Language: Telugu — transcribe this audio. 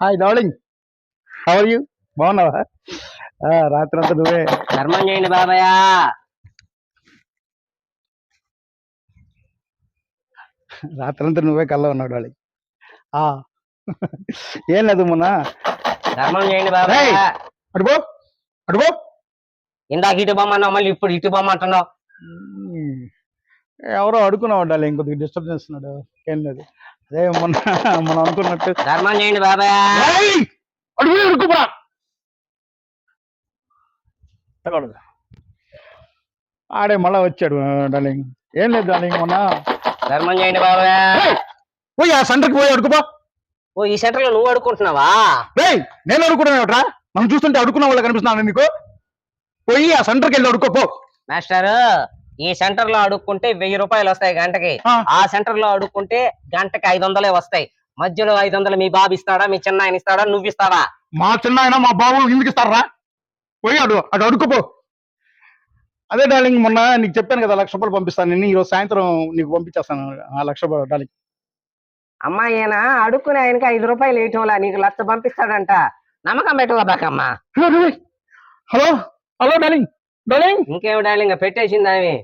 హాయ్ డార్లింగ్ హవర్ యూ బాగున్నావా? రాత్రి అంతా నువ్వే? ధర్మం చేయండి బాబాయ్. రాత్రి అంతా నువ్వే కళ్ళ ఉన్నావు డార్లింగ్ ఆ, ఏం లేదు మొన్న. ధర్మం చేయండి బాబాయ్. అడుగో అడుగో ఇందాక ఇటు బొమ్మన్నావు మళ్ళీ ఇప్పుడు ఇటు బొమ్మంటున్నావు ఉమ్, ఎవరో అడుగున్నావు డార్లింగ్ కొద్దిగా డిస్టర్బ్ చేస్తున్నాడు. ఏం లేదు. అదే మొన్న మనం అనుకున్నట్టు. ధర్మం చేయండి బాబాయ్. ఏయ్! అడుగు. ఆడే మళ్ళా వచ్చాడు డార్లింగ్. ఏం లేదు డార్లింగ్ మొన్న. ధర్మం చేయండి బాబాయ్. ఏయ్! పోయి ఆ సెంటర్కి పోయి అడుగుబా ఓ ఈ సెంటర్లో నువ్వు అడుకుంటున్నావా రేయ్ నేను అడుగుతున్నావుట్రా మనం చూస్తుంటే అడుగున్న వాళ్ళ కనిపిస్తున్నాను నీకు? పోయి ఆ సెంటర్కి వెళ్ళి అడుక్కో పో. మాస్టర్ ఈ సెంటర్లో అడుక్కుంటే వెయ్యి రూపాయలు వస్తాయి గంటకి. ఆ. సెంటర్లో అడుక్కుంటే గంటకి ఐదు వందలే వస్తాయి. మధ్యలో ఐదు వందలు మీ బాబు ఇస్తాడా? మీ చిన్న ఆయన ఇస్తాడా? నువ్వు ఇస్తావా? మా చిన్న ఆయన మా బాబు ఎందుకు ఇస్తారా? పోయి అడు అటు అడుక్కుపో. అదే డార్లింగ్ మొన్న నీకు చెప్పాను కదా లక్ష రూపాయలు పంపిస్తాను. నేను ఈరోజు సాయంత్రం నీకు పంపించేస్తాను ఆ లక్ష రూపాయలు డార్లింగ్. అమ్మా ఈయన అడుక్కునే ఆయనకి ఐదు రూపాయలు వేయటంలా? నీకు లక్ష పంపిస్తాడంట. నమ్మకం పెట్టుకో బాకమ్మా? Hello hello darling. ఇంకేమి డార్లింగ్ పెట్టేసింది ఆమె?